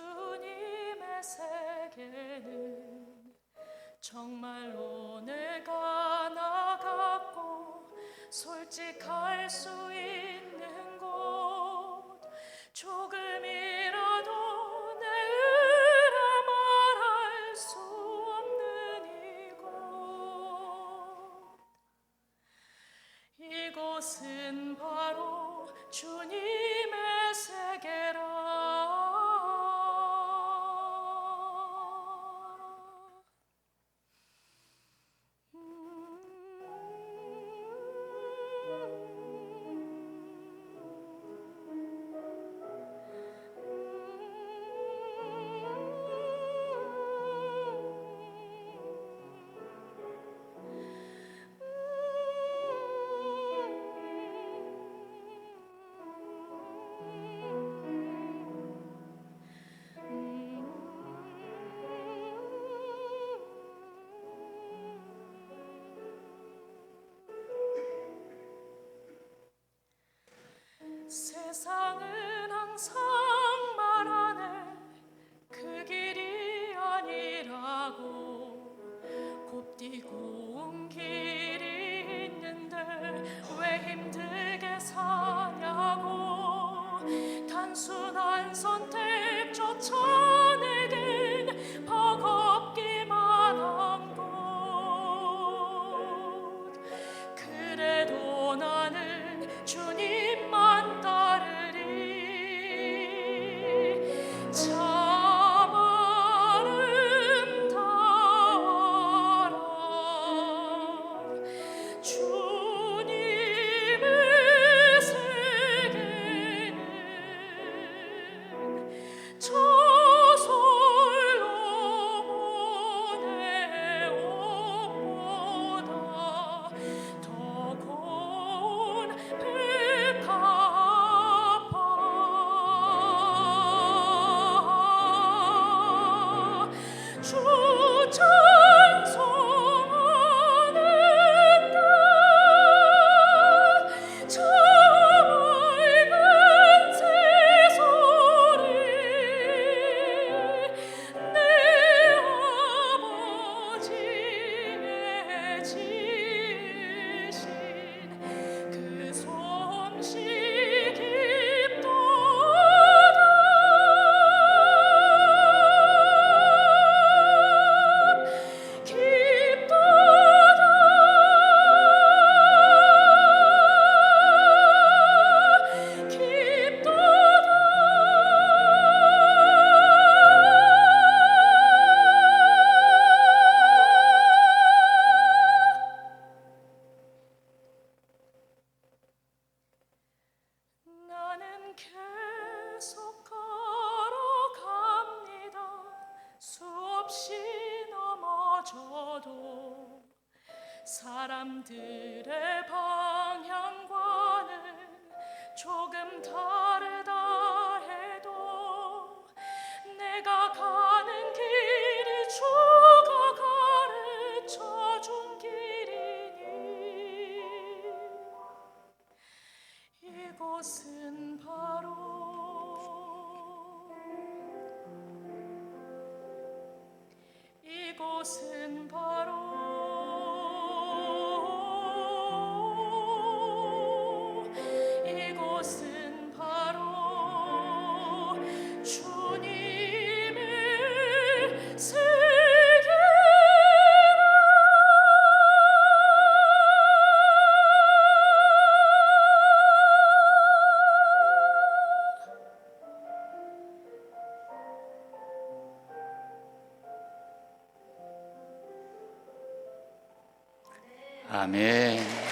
주님의 세계는 정말로 내가 나갔고 솔직할 수 있는 곳. 조금이라도 내 의라 말할 수 없는 이곳. 이곳은 사람들의 방향과는 조금 다르다 해도 내가 가는 길이 주가 가르쳐 준 길이니. 이곳은 바로 이곳은 바로 아멘.